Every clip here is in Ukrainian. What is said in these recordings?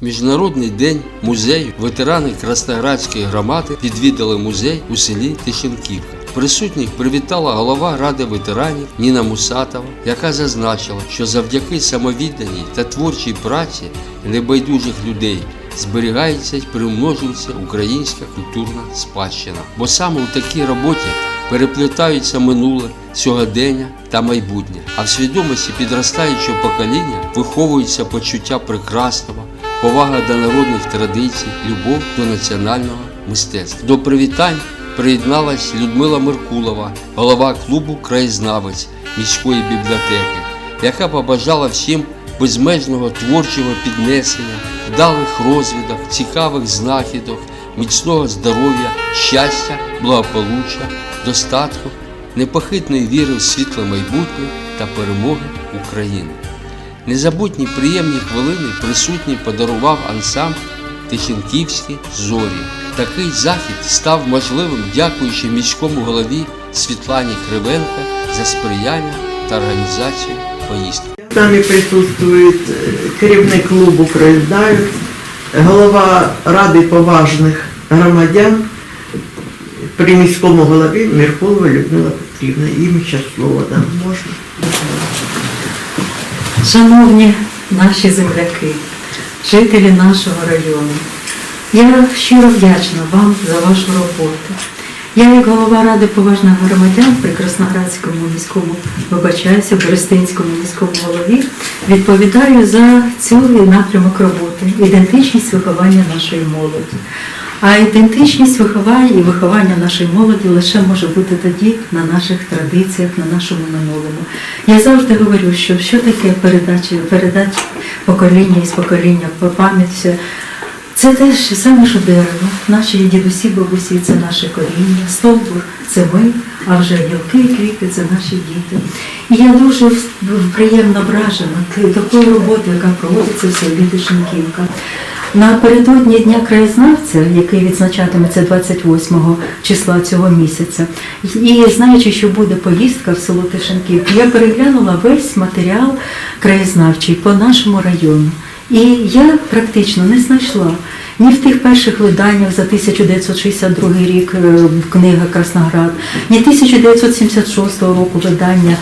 Міжнародний день музею ветерани Красноградської громади відвідали музей у селі Тищенківка. Присутніх привітала голова ради ветеранів Ніна Мусатова, яка зазначила, що завдяки самовідданій та творчій праці небайдужих людей зберігається і примножується українська культурна спадщина. Бо саме у такій роботі переплітаються минуле, сьогодення та майбутнє. А в свідомості підростаючого покоління виховується почуття прекрасного, повага до народних традицій, любов до національного мистецтва. До привітань приєдналась Людмила Меркулова, голова клубу Краєзнавець міської бібліотеки, яка побажала всім безмежного творчого піднесення, вдалих розвідок, цікавих знахідок, міцного здоров'я, щастя, благополуччя, достатку, непохитної віри в світле майбутнє та перемоги України. Незабутні приємні хвилини присутній подарував ансамбль Тихенківські зорі. Такий захід став можливим дякуючи міському голові Світлані Кривенко за сприяння та організацію поїздки. З нами присутствует е, керівник клубу «Краєзнавець», голова Ради поважних громадян при міському голові Меркулова Людмила Петрівна. Їм ще слово дам. Можна? Шановні наші земляки, жителі нашого району, я щиро вдячна вам за вашу роботу. Я, як голова Ради поважних громадян при Красноградському міському, вибачаюся, Берестинському міському голові, відповідаю за цілий напрямок роботи, ідентичність виховання нашої молоді. А ідентичність виховання і виховання нашої молоді лише може бути тоді на наших традиціях, на нашому минулому. Я завжди говорю, що що таке передача, передача покоління із покоління по пам'яті. Це теж саме що дерево. Наші дідусі, бабусі це наше коріння, стовбур це ми, а вже гілки і квіти це наші діти. І я дуже приємно вражена такою роботою, яка проводиться в селі Тишенківка. Напередодні Дня краєзнавця, який відзначатиметься 28 числа цього місяця, і знаючи, що буде поїздка в село Тишенківка, я переглянула весь матеріал краєзнавчий по нашому району. І я практично не знайшла ні в тих перших виданнях за 1962 рік е, книга Красноград, ні 1976 року видання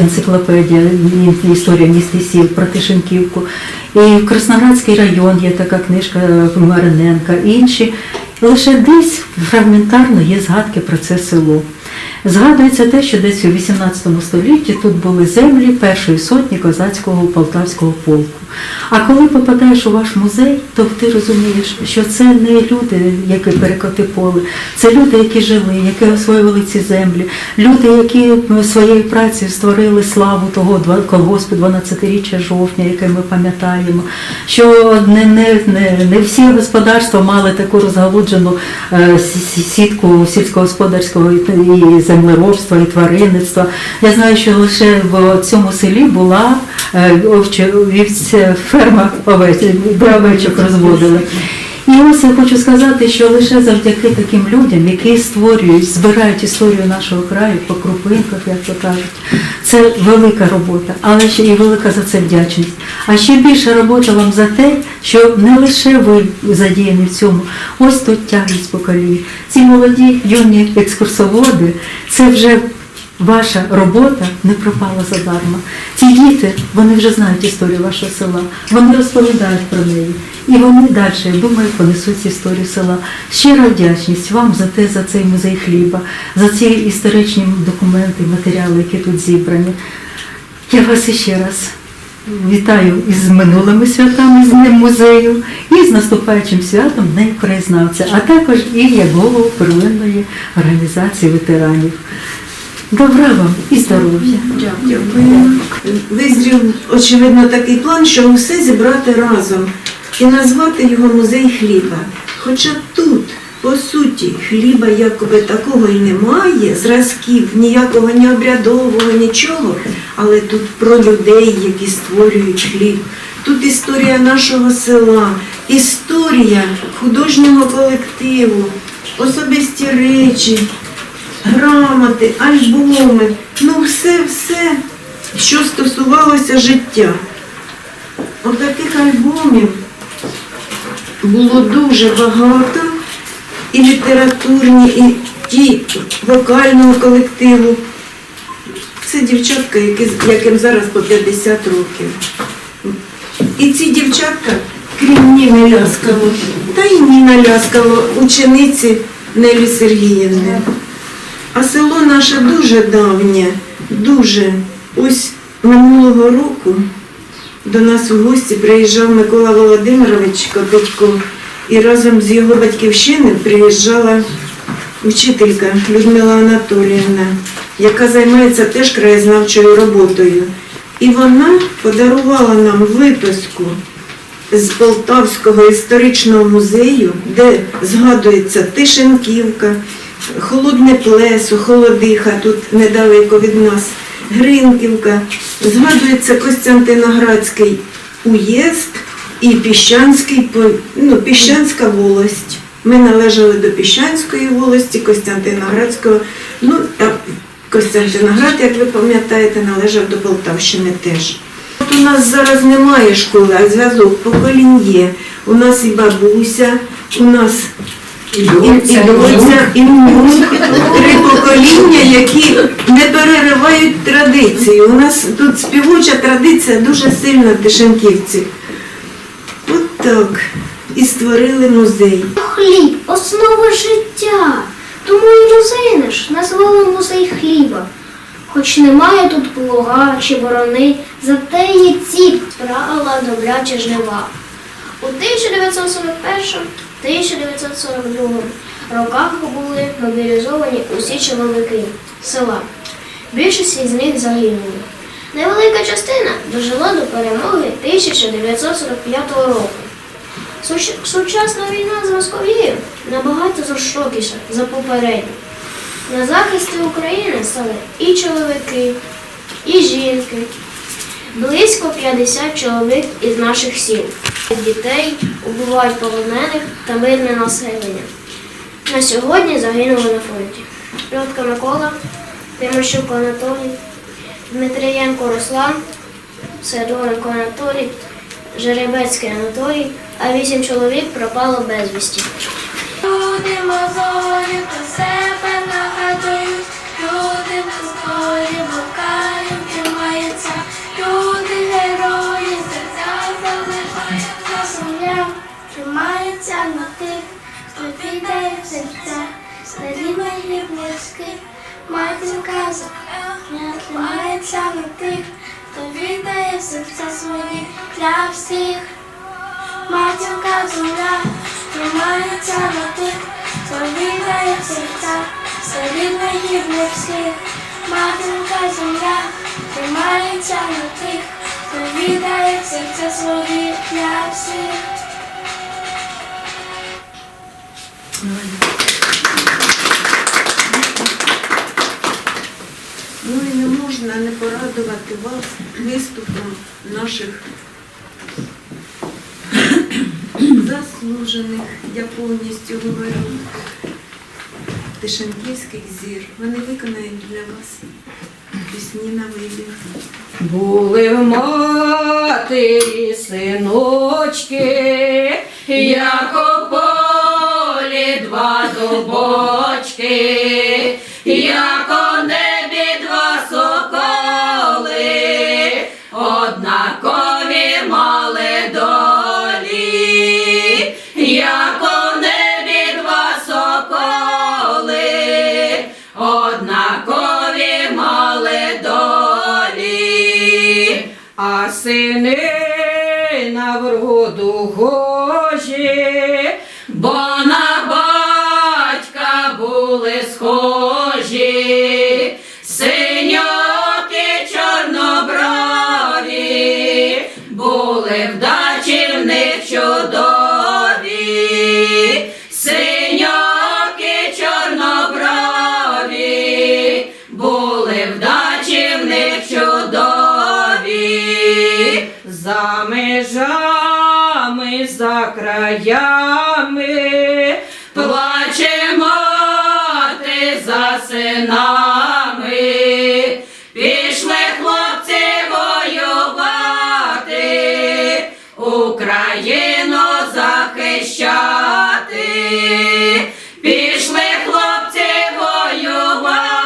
енциклопедія історія міст сіл про Тишенківку. І Красноградський район є така книжка Мариненка, інші. Лише десь фрагментарно є згадки про це село. Згадується те, що десь у 18 столітті тут були землі першої сотні козацького полтавського полку. А коли попадаєш у ваш музей, то ти розумієш, що це не люди, які перекоти поле, це люди, які жили, які освоювали ці землі, люди, які своєю працею створили славу того колгоспу 12-річчя жовтня, яке ми пам'ятаємо, що не, не, не, не всі господарства мали таку розгалуджену е, сі- сі- сітку сільськогосподарського і землеробства, і тваринництва. Я знаю, що лише в цьому селі була овча вівця- ферма овець, де овечок розводили. І ось я хочу сказати, що лише завдяки таким людям, які створюють, збирають історію нашого краю по крупинках, як то кажуть, це велика робота, але ще і велика за це вдячність. А ще більша робота вам за те, що не лише ви задіяні в цьому, ось тут тягнуть поколінь. Ці молоді юні екскурсоводи, це вже Ваша робота не пропала задарма. Ці діти, вони вже знають історію вашого села, вони розповідають про неї. І вони далі, я думаю, понесуть історію села. Щира вдячність вам за те, за цей музей хліба, за ці історичні документи, матеріали, які тут зібрані. Я вас іще раз вітаю із минулими святами, з Днем музею і з наступаючим святом Днем краєзнавця, а також і як голову первинної організації ветеранів. Добра вам і здоров'я. Дякую. Визрів, очевидно, такий план, що все зібрати разом і назвати його музей хліба. Хоча тут, по суті, хліба якоби такого і немає, зразків, ніякого ні обрядового, нічого, але тут про людей, які створюють хліб. Тут історія нашого села, історія художнього колективу, особисті речі, грамоти, альбоми, ну все-все, що стосувалося життя. Отаких альбомів було дуже багато, і літературні, і ті вокального колективу. Це дівчатка, яким зараз по 50 років. І ці дівчатка, крім Ніни Ляскало, та й Ніна Ляскало, учениці Нелі Сергіївни. А село наше дуже давнє, дуже. Ось минулого року до нас у гості приїжджав Микола Володимирович Копитко, і разом з його батьківщини приїжджала учителька Людмила Анатоліївна, яка займається теж краєзнавчою роботою. І вона подарувала нам виписку з Полтавського історичного музею, де згадується Тишенківка, Холодне плесо, Холодиха, тут недалеко від нас, Гринківка, згадується Костянтиноградський уїзд і Піщанський, ну, Піщанська волость. Ми належали до Піщанської волості, Костянтиноградського. Ну, а Костянтиноград, як ви пам'ятаєте, належав до Полтавщини теж. От у нас зараз немає школи, а зв'язок поколінь є. У нас і бабуся, у нас і, доця, і. Три покоління, які не переривають традицію. У нас тут співоча традиція дуже сильна в Тишенківці. От так. І створили музей. Хліб основа життя. Тому і музей наш назвали музей хліба. Хоч немає тут плуга чи борони, зате є ці правила добрячі жнива. У 1941-1942 роках були мобілізовані усі чоловіки села. Більшість із них загинули. Невелика частина дожила до перемоги 1945 року. Сучасна війна з Московією набагато жорстокіша за попередню. На захисті України стали і чоловіки, і жінки. Близько 50 чоловік із наших сіл. Дітей убивають полонених та мирне населення. На сьогодні загинули на фронті. Льотка Микола, Тимощук Анатолій, Дмитрієнко Руслан, Сидоренко Анатолій, Жеребецький Анатолій, а вісім чоловік пропало безвісті. Люди мозолі себе нагадують, на тих, хто піде в серця, старі мої близькі, матінка земля, тримається на тих, хто віддає серця свої для всіх. Матінка земля тримається на тих, хто віддає серця, солідна гідних Матінка земля тримається на тих, хто віддає серця свої для всіх. Порадувати вас виступом наших заслужених, я повністю говорю, Тишенківських зір. Вони виконають для вас пісні на вибір. Були в матері синочки, як у полі два дубочки, як краями, плаче мати за синами, пішли хлопці воювати, Україну захищати, пішли хлопці воювати,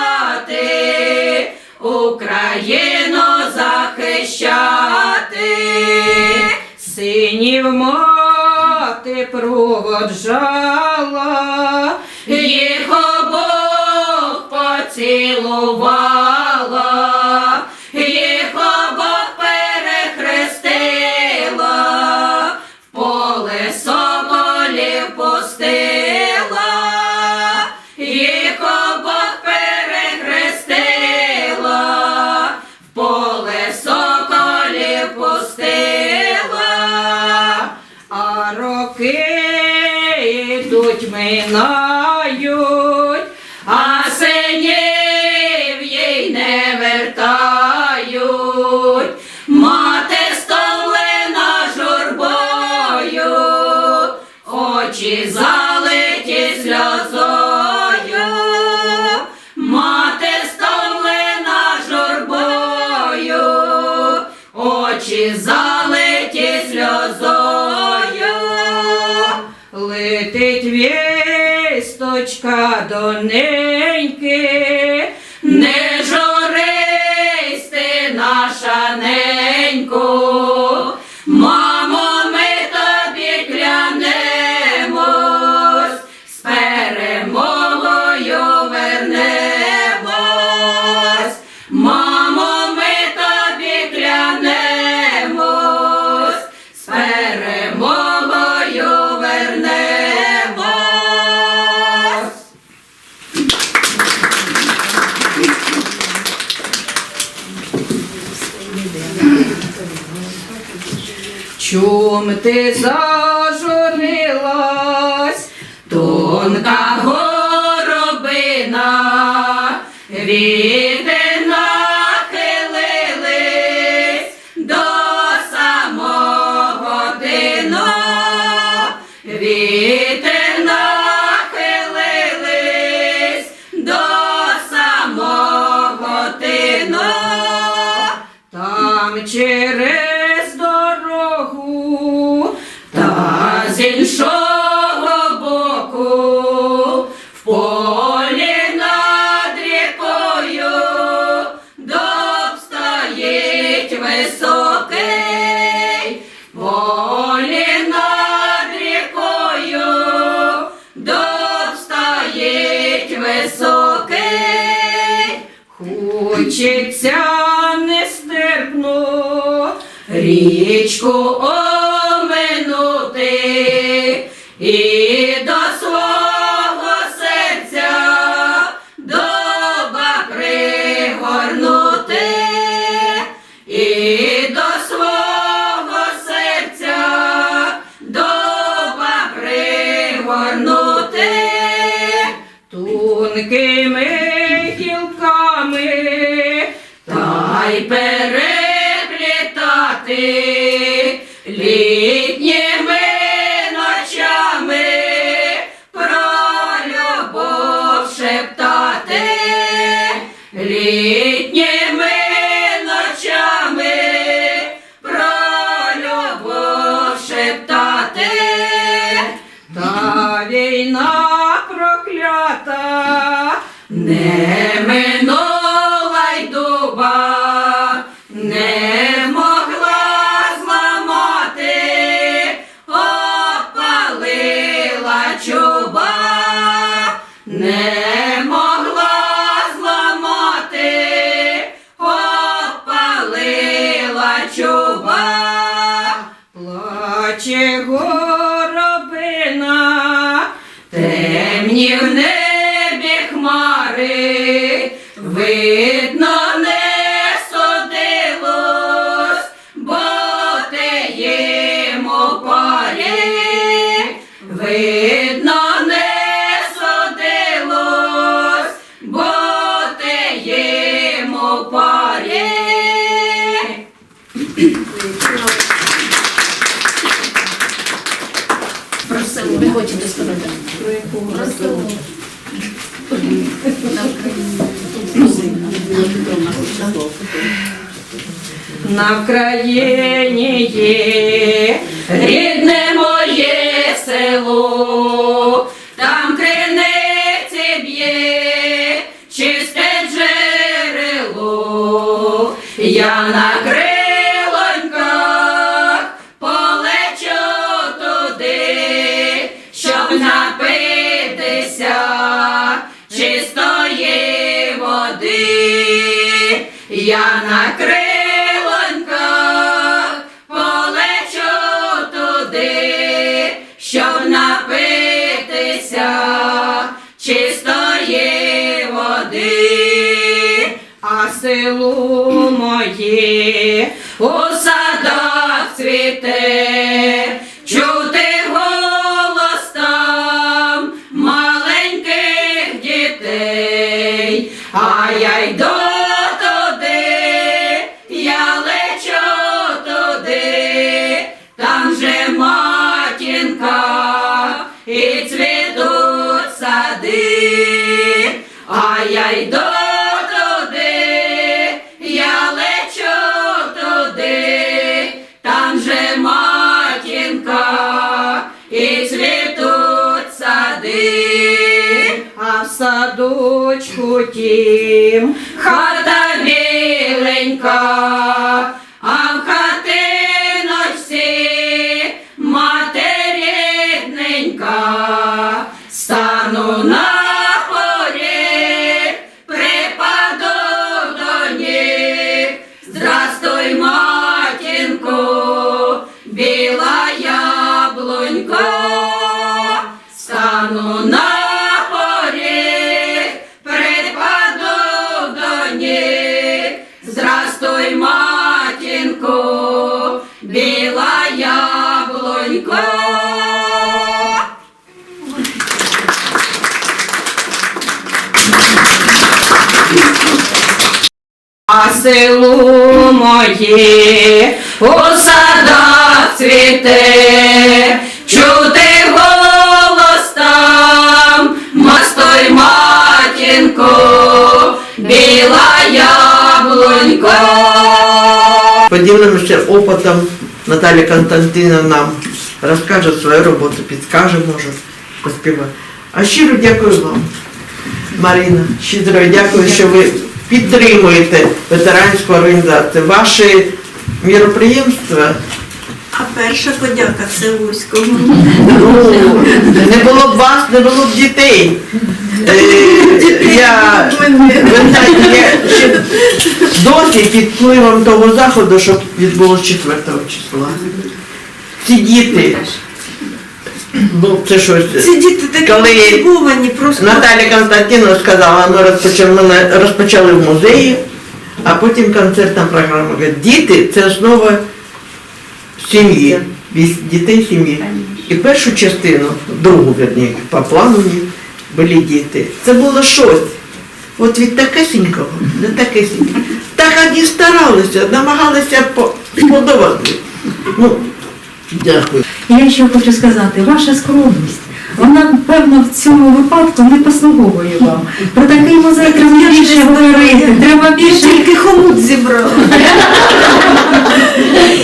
Україну захищати. Синів мов проводжала, їх обох поцілувала. йдуть минають. я доненьки, не жорись ти наша ненько. ти зажурилась, тонка. Jesus. тонкими гілками, та й пе. Ну, На Вкраїні є рідне моє село, село моє у садах цвіте, чути голос маленьких дітей, а я йду Yeah. А село моє у садах цвіте, чути голос там, мастой матінко, біла яблунько. Поділимося опитом Наталя Константина нам розкаже свою роботу, підскаже, може, поспіває. А щиро дякую вам, Марина. Щиро дякую, що ви підтримуєте ветеранську організацію. Ваші міроприємства А перша подяка Всевузькому. Ну, не було б вас, не було б дітей. Е, Я, ви знаєте, я ще досі під впливом того заходу, що відбулося 4 числа. Ці діти, ну це щось. Ці діти такі Коли мотивовані, просто Наталя Константинова сказала, ми розпочали, ми розпочали в музеї, а потім концертна програма. Діти це основа сім'ї, дітей сім'ї. І першу частину, другу верні, по плану були діти. Це було щось. От від такесенького до такесенького. Так вони старалися, намагалися по- сподобати. Ну, дякую. Я ще хочу сказати, ваша скромність. Вона, певно, в цьому випадку не послуговує вам. Про такий музей треба більше говорити, треба більше тільки хомут зібрала.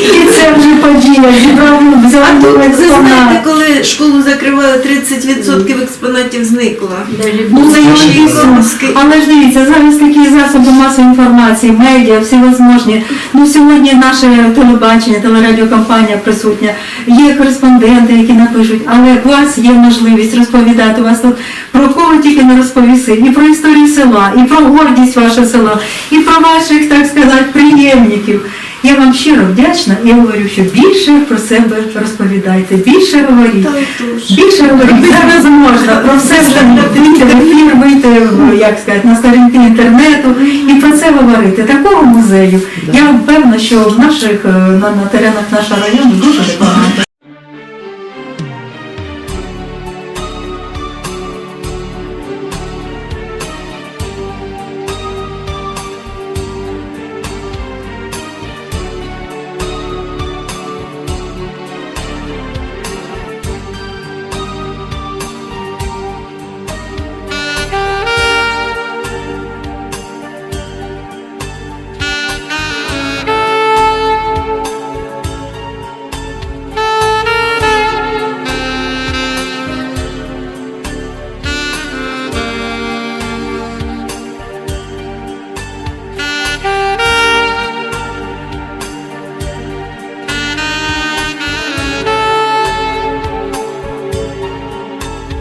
і це вже подія. Зібрав взяв Ви знаєте, коли школу закривали, 30% експонатів зникло. Ну. Але ж дивіться, зараз такі засоби масової інформації, медіа, всевозможні. Ну сьогодні наше телебачення, телерадіокомпанія присутня, є кореспонденти, які напишуть, але у вас є можливість розповідати вас тут про кого тільки не розповіси, і про історію села, і про гордість вашого села, і про ваших, так сказати, приємників. Я вам щиро вдячна і говорю, що більше про себе розповідайте, більше говоріть. Більше говорити зараз можна про все вийти в ефір, вийти як сказати, на сторінки інтернету і про це говорити. Такого музею. Я впевнена, що в наших е, на, на теренах нашого району дуже багато.